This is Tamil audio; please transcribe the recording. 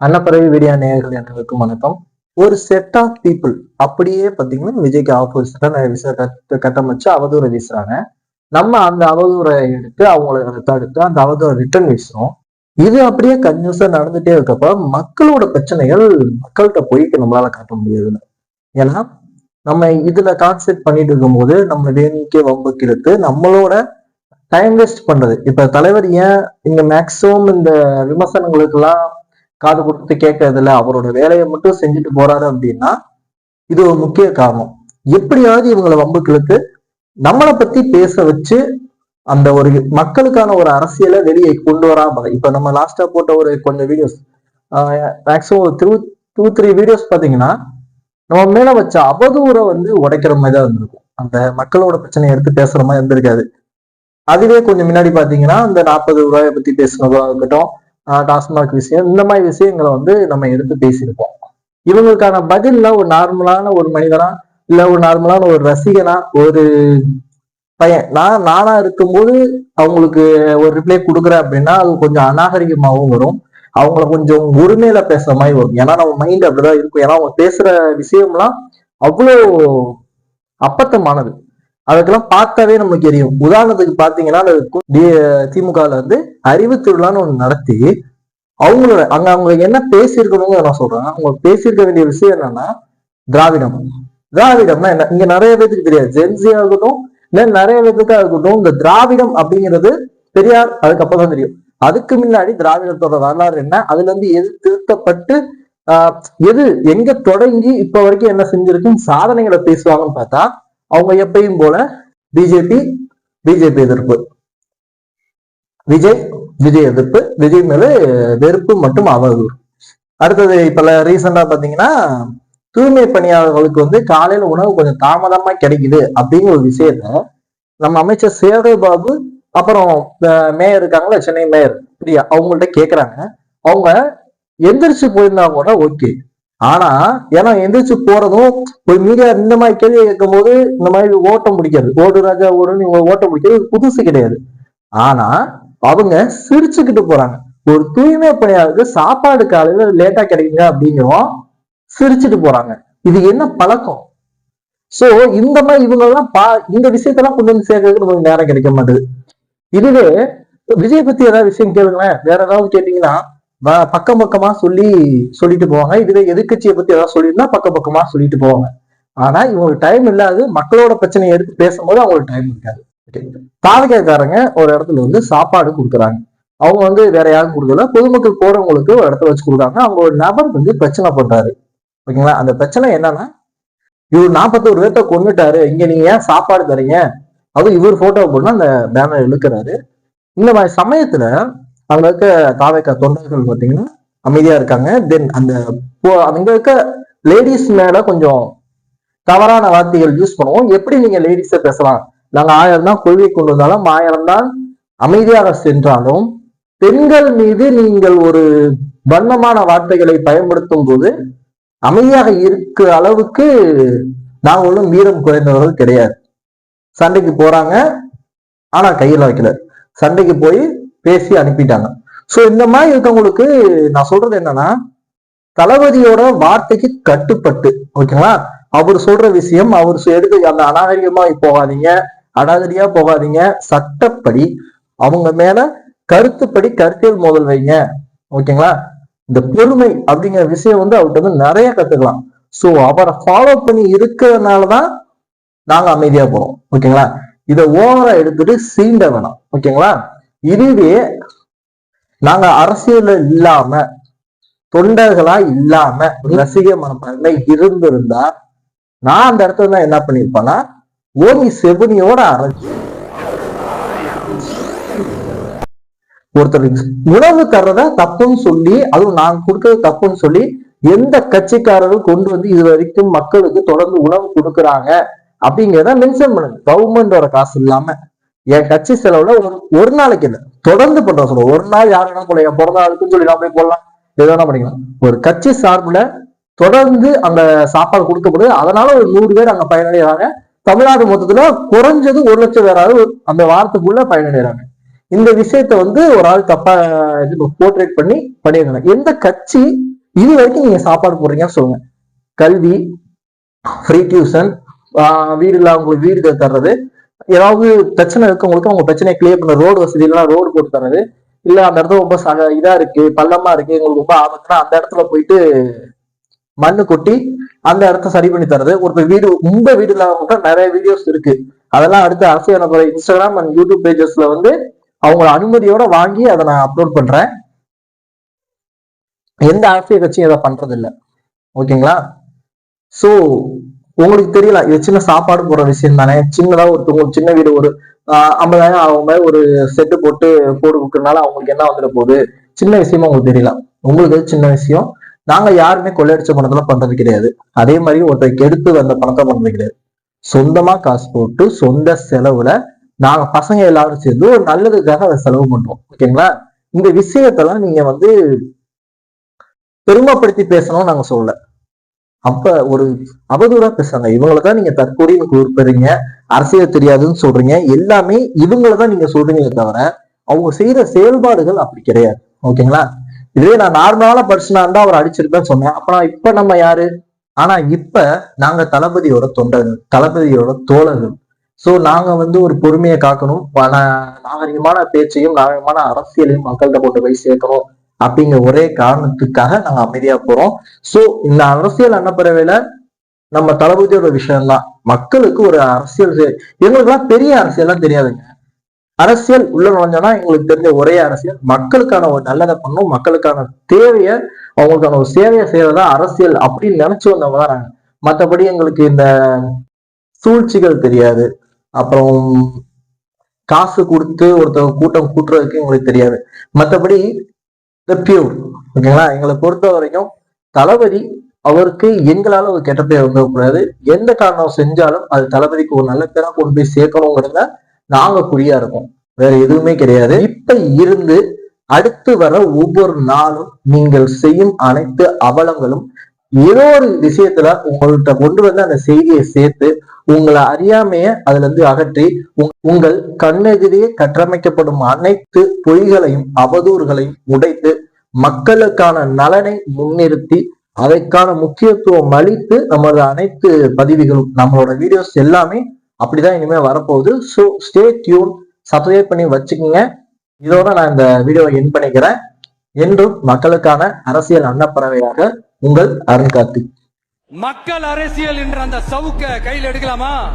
அன்னப்பறவை வீடியோ நேயர்கள் அனைவருக்கும் வணக்கம். ஒரு செட் ஆஃப் பீப்புள் அப்படியே பார்த்தீங்கன்னா விஜய்க்கு ஆப்போசிட்டா நிறைய விஷயம் கட்டு கட்டமைச்சு அவதூறை வீசுறாங்க. நம்ம அந்த அவதூறை எடுத்து அவங்களை தடுத்து அந்த அவதூறை ரிட்டர்ன் வீசுறோம். இது அப்படியே கன்யூஸா நடந்துட்டே இருக்கப்ப மக்களோட பிரச்சனைகள் மக்கள்கிட்ட போய் நம்மளால காட்ட முடியாது ஏன்னா நம்ம இதுல கான்சென்ட் பண்ணிட்டு இருக்கும்போது நம்ம வேணிக்கே வம்புக்கு இழுத்து நம்மளோட டைம் வேஸ்ட் பண்றது. இப்ப தலைவர் ஏன் இங்க மேக்சிமம் இந்த விமர்சனங்களுக்கெல்லாம் காது கொடுத்து கேட்கறதில்ல அவரோட வேலையை மட்டும் செஞ்சுட்டு போறாரு அப்படின்னா இது ஒரு முக்கிய காரணம். எப்படியாவது இவங்களை வம்புக்கு இழுத்து நம்மளை பத்தி பேச வச்சு அந்த ஒரு மக்களுக்கான ஒரு அரசியலை வெளியே கொண்டு வராம இப்ப நம்ம லாஸ்டா போட்ட ஒரு கொஞ்சம் வீடியோஸ் மேக்ஸிமம் ஒரு த்ரூ டூ த்ரீ வீடியோஸ் பாத்தீங்கன்னா நம்ம மேல வச்ச அவதூறை வந்து உடைக்கிற மாதிரி தான் இருந்திருக்கும். அந்த மக்களோட பிரச்சனையை எடுத்து பேசுற மாதிரி இருந்திருக்காது. அதுவே கொஞ்சம் முன்னாடி பாத்தீங்கன்னா இந்த நாற்பது ரூபாயை பத்தி பேசுனதா இருக்கட்டும் டாஸ்மாக் விஷயம். இந்த மாதிரி விஷயங்களை வந்து நம்ம எடுத்து பேசியிருப்போம். இவங்களுக்கான பதில்ல ஒரு நார்மலான ஒரு மனிதனா இல்ல ஒரு நார்மலான ஒரு ரசிகனா ஒரு பையன். நான் நானா இருக்கும்போது அவங்களுக்கு ஒரு ரிப்ளை கொடுக்குறேன் அப்படின்னா அது கொஞ்சம் அநாகரிகமாகவும் வரும். அவங்கள கொஞ்சம் உரிமையில பேசுற மாதிரி வரும். ஏன்னா நம்ம மைண்ட் அப்படிதான் இருக்கும். ஏன்னா அவங்க பேசுற விஷயம்லாம் அவ்வளோ அப்பத்தமானது. அதுக்கெல்லாம் பார்த்தாவே நமக்கு தெரியும். உதாரணத்துக்கு பாத்தீங்கன்னா திமுகல வந்து அறிவு திருவிழான்னு ஒண்ணு நடத்தி அவங்களோட அங்க அவங்க என்ன பேசியிருக்கணுங்க நான் சொல்றேன். அவங்க பேசியிருக்க வேண்டிய விஷயம் என்னன்னா திராவிடம். திராவிடம்னா என்ன? இங்க நிறைய பேருக்கு தெரியாது. ஜென்சியா இருக்கட்டும் இல்ல நிறைய பேருக்கா இருக்கட்டும் இந்த திராவிடம் அப்படிங்கிறது பெரியார் அதுக்கப்புறம் தான் தெரியும். அதுக்கு முன்னாடி திராவிடத்தோட வரலாறு என்ன? அதுல இருந்து எது திருத்தப்பட்டு ஆஹ் எது எங்க தொடங்கி இப்ப வரைக்கும் என்ன செஞ்சிருக்குன்னு சாதனைகளை பேசுவாங்கன்னு பார்த்தா அவங்க எப்பயும் போல பிஜேபி பிஜேபி எதிர்ப்பு. விஜய் விஜய் எதிர்ப்பு. விஜய் மேல வெறுப்பு மற்றும் அவதூறு அடுத்தது இப்ப ரீசெண்டா பாத்தீங்கன்னா தூய்மை பணியாளர்களுக்கு வந்து காலையில உணவு கொஞ்சம் தாமதமா கிடைக்குது அப்படிங்கிற ஒரு விஷயத்த நம்ம அமைச்சர் சேகர் பாபு அப்புறம் மேயர் இருக்காங்களா சென்னை மேயர் பிரியா அவங்கள்ட்ட கேக்குறாங்க. அவங்க எந்திரிச்சு போயிருந்தா கூட ஓகே ஆனா ஏன்னா எந்திரிச்சு போறதும் ஒரு மீடியா இந்த மாதிரி கேள்வி கேட்கும் போது இந்த மாதிரி ஓட்டம் பிடிக்காது. ஓடு ராஜா ஓடுன்னு இவங்க ஓட்டம் பிடிக்காது புதுசு கிடையாது. ஆனா அவங்க சிரிச்சுக்கிட்டு போறாங்க. ஒரு தூய்மை பணியாளருக்கு சாப்பாடு காலையில லேட்டா கிடைக்குங்க அப்படிங்கிறோம் சிரிச்சுட்டு போறாங்க. இது என்ன பழக்கம்? சோ இந்த மாதிரி இவங்க எல்லாம் பா இந்த விஷயத்தெல்லாம் கொண்டு வந்து சேர்க்கறதுக்கு நமக்கு நேரம் கிடைக்க மாட்டேது. இதுவே விஜய் பத்தி ஏதாவது விஷயம் கேளுங்களேன். வேற ஏதாவது கேட்டீங்கன்னா பக்கம் பக்கமா சொல்லி சொல்லிட்டு போவாங்க. இதுவே எதிர்கட்சியை பத்தி ஏதாவது சொல்லியிருந்தா பக்கம் பக்கமா சொல்லிட்டு போவாங்க. ஆனா இவங்களுக்கு டைம் இல்லாது மக்களோட பிரச்சனையை எடுத்து பேசும்போது அவங்களுக்கு டைம் இருக்காது. தாவகக்காரங்க ஒரு இடத்துல வந்து சாப்பாடு கொடுக்குறாங்க. அவங்க வந்து வேற யாரும் கொடுக்கல. பொதுமக்கள் போறவங்களுக்கு ஒரு இடத்துல வச்சு கொடுக்குறாங்க. அவங்க ஒரு நபர் வந்து பிரச்சனை பண்றாரு. ஓகேங்களா? அந்த பிரச்சனை என்னன்னா இவர் நாற்பத்தோரு பேர்த்த கொண்டுட்டாரு இங்க நீங்க ஏன் சாப்பாடு தரீங்க? அதுவும் இவர் போட்டோ போட்டு அந்த பேனர் இழுக்கிறாரு. இந்த மாதிரி சமயத்துல அங்க இருக்க தாவேக்கா தொண்டர்கள் பார்த்தீங்கன்னா அமைதியா இருக்காங்க. தென் அந்த அங்க இருக்க லேடிஸ் மேல கொஞ்சம் தவறான வார்த்தைகள் யூஸ் பண்ணுவோம். எப்படி நீங்க லேடிஸ பேசலாம்? நாங்க ஆயிரம் தான் கொள்கை கொண்டு வந்தாலும் ஆயிரம் தான் அமைதியாக சென்றாலும் பெண்கள் மீது நீங்கள் ஒரு வண்ணமான வார்த்தைகளை பயன்படுத்தும் போது அமைதியாக இருக்க அளவுக்கு நாங்க ஒன்றும் வீரம் குறைந்தவர்கள் கிடையாது. சண்டைக்கு போறாங்க ஆனா கையில் வைக்கல. சண்டைக்கு போய் பேசி அனுப்பிட்டாங்க. சோ இந்த மாதிரி இருக்கவங்களுக்கு நான் சொல்றது என்னன்னா தளபதியோட வார்த்தைக்கு கட்டுப்பட்டு ஓகேங்களா அவர் சொல்ற விஷயம் அவர் எடுத்து அந்த அநாகரிகமா போகாதீங்க அடாதடியா போகாதீங்க சட்டப்படி அவங்க மேல கருத்துப்படி கருத்தியல் மோதல் வைங்க ஓகேங்களா இந்த பொறுமை அப்படிங்கிற விஷயம் வந்து அவர்கிட்ட வந்து நிறைய கத்துக்கலாம். சோ அவரை ஃபாலோ பண்ணி இருக்கிறதுனாலதான் நாங்க அமைதியா போறோம் ஓகேங்களா இதை ஓவரா எடுத்துட்டு சீண்ட வேணாம் ஓகேங்களா இதுவே நாங்க அரசியல் இல்லாம தொண்டர்களா இல்லாம ரசிக மனப்பான்மை இருந்திருந்தா நான் அந்த இடத்துல தான் என்ன பண்ணிருப்பேன்னா ஓனி செவனியோட அரைச்சு. ஒருத்தர் உணவு தர்றத தப்புன்னு சொல்லி அதுவும் நான் கொடுக்கறது தப்புன்னு சொல்லி எந்த கட்சிக்காரரும் கொண்டு வந்து இது வரைக்கும் மக்களுக்கு தொடர்ந்து உணவு கொடுக்குறாங்க அப்படிங்கிறத மென்ஷன் பண்ணுங்க. கவர்மெண்டோட காசு இல்லாம. என் கட்சி செலவுல ஒரு ஒரு நாளைக்கு இல்லை தொடர்ந்து பண்ற சொல்லுவோம் ஒரு நாள் யார் வேணா போல என் பிறந்த நாளுக்குன்னு சொல்லி நான் போய் போடலாம். எது வேணா பண்ணிக்கலாம். ஒரு கட்சி சார்புல தொடர்ந்து அந்த சாப்பாடு கொடுக்கப்படுது அதனால ஒரு நூறு பேர் அங்க பயனடைகிறாங்க. தமிழ்நாடு மொத்தத்துல குறைஞ்சது ஒரு லட்சம் பேராவது அந்த வாரத்துக்குள்ள பயனடைகிறாங்க. இந்த விஷயத்த வந்து ஒரு ஆள் தப்பா போர்ட்ரேட் பண்ணி பண்ணியிருக்காங்க. எந்த கட்சி இது வரைக்கும் நீங்க சாப்பாடு போடுறீங்கன்னு சொல்லுங்க. கல்வி ஃப்ரீ டியூஷன் வீடு இல்லாதவங்களுக்கு வீடு தர்றது ஏதாவது பிரச்சனை இருக்கவங்களுக்கு அவங்க பிரச்சனையை கிளியர் பண்ண ரோடு வசதி இல்லைனா ரோடு போட்டு தர்றது இல்ல அந்த இடத்துல ரொம்ப சக இதா இருக்கு பள்ளமா இருக்கு எங்களுக்கு ரொம்ப ஆபத்துனா அந்த இடத்துல போயிட்டு மண்ணு கொட்டி அந்த இடத்த சரி பண்ணி தர்றது ஒரு வீடு உங்க வீடு இல்லாதவங்க நிறைய வீடியோஸ் இருக்கு. அதெல்லாம் அடுத்து அரசியல் நபர் இன்ஸ்டாகிராம் அண்ட் யூடியூப் பேஜஸ்ல வந்து அவங்கள அனுமதியோட வாங்கி அதை நான் அப்லோட் பண்றேன். எந்த அரசியல் கட்சியும் இதை பண்றது இல்லை ஓகேங்களா? சோ உங்களுக்கு தெரியல இது சின்ன சாப்பாடு போடுற விஷயம் தானே. சின்னதா ஒருத்தவங்க சின்ன வீடு ஒரு ஆஹ் ஐம்பதாயிரம் ஆகும் மாதிரி ஒரு செட்டு போட்டு போடு கொடுக்கறதுனால அவங்களுக்கு என்ன வந்துட போகுது? சின்ன விஷயமா உங்களுக்கு தெரியல. உங்களுக்கு சின்ன விஷயம்? நாங்க யாருமே கொள்ளையடிச்ச பணத்துல பண்றது கிடையாது. அதே மாதிரி ஒருத்தருக்கு எடுத்து வந்த பணத்தை பண்றது கிடையாது. சொந்தமா காசு போட்டு சொந்த செலவுல நாங்க பசங்க எல்லாரும் சேர்ந்து ஒரு நல்லதுக்காக அதை செலவு பண்றோம். ஓகேங்களா? இந்த விஷயத்தெல்லாம் நீங்க வந்து பெருமைப்படுத்தி பேசணும்னு நாங்க சொல்லல. அப்ப ஒரு அவதூறா பேசுறாங்க. இவங்களதான் நீங்க தற்கொலைன்னு கூப்பிடுறீங்க அரசியல் தெரியாதுன்னு சொல்றீங்க. எல்லாமே இவங்களதான் நீங்க சொல்றீங்களே தவிர அவங்க செய்யற செயல்பாடுகள் அப்படி கிடையாது. ஓகேங்களா இதே நான் நார்மலான பர்சனா இருந்தா அவர் அடிச்சிருப்பேன்னு சொன்னேன். அப்ப நான் இப்ப நம்ம யாரு? ஆனா இப்ப நாங்க தளபதியோட தொண்டர்கள் தளபதியோட தோழர்கள். சோ நாங்க வந்து ஒரு பொறுமையை காக்கணும். பல நாகரிகமான பேச்சையும் நாகரிகமான அரசியலையும் மக்கள்கிட்ட கொண்டு போய் சேர்க்கணும். அப்படிங்கிற ஒரே காரணத்துக்காக நாங்க அமைதியா போறோம். சோ இந்த அரசியல் அன்னப்பறவையில நம்ம தளபதியோட விஷயம்தான். மக்களுக்கு ஒரு அரசியல் எங்களுக்கு எல்லாம் பெரிய அரசியல்லாம் தெரியாதுங்க. அரசியல் உள்ள நுழைஞ்சோம்னா எங்களுக்கு தெரிஞ்ச ஒரே அரசியல் மக்களுக்கான ஒரு நல்லதை பண்ணும் மக்களுக்கான தேவையை அவங்களுக்கான ஒரு சேவையை செய்யறதா அரசியல் அப்படின்னு நினைச்சு வந்தவங்க தான் நாங்க. மற்றபடி எங்களுக்கு இந்த சூழ்ச்சிகள் தெரியாது. அப்புறம் காசு கொடுத்து ஒருத்தவங்க கூட்டம் கூட்டுறதுக்கு எங்களுக்கு தெரியாது. மற்றபடி த பியூர் ஓகேங்களா எங்களை பொறுத்த வரைக்கும் தளபதி அவருக்கு எங்களால ஒரு கெட்ட பேர் வந்துடக்கூடாது. எந்த காரணம் செஞ்சாலும் அது தளபதிக்கு ஒரு நல்ல பேராக கொண்டு போய் சேர்க்கணுங்கிறத நாங்க குறியா இருக்கோம். வேற எதுவுமே கிடையாது. இப்ப இருந்து அடுத்து வர ஒவ்வொரு நாளும் நீங்கள் செய்யும் அனைத்து அவலங்களும் ஏதோ ஒரு விஷயத்துல உங்கள்கிட்ட கொண்டு வந்து அந்த செய்தியை சேர்த்து உங்களை அறியாமைய அதுல இருந்து அகற்றி உங்- உங்கள் கண்ணெதிரே கட்டமைக்கப்படும் அனைத்து பொய்களையும் அவதூறுகளையும் உடைத்து மக்களுக்கான நலனை முன்னிறுத்தி அதற்கான முக்கியத்துவம் அளித்து நமது அனைத்து பதிவுகளும் நம்மளோட வீடியோஸ் எல்லாமே அப்படிதான் இனிமே வரப்போகுது. ஸோ ஸ்டே டியூன் சப்ஸ்கிரைப் பண்ணி வச்சுக்கோங்க. இதோட நான் இந்த வீடியோவை என் பண்ணிக்கிறேன். என்றும் மக்களுக்கான அரசியல் அன்னப்பறவையாக உங்கள் அருண் கார்த்திக். மக்கள் அரசியல் என்ற அந்த சவுக்க கையில் எடுக்கலாமா?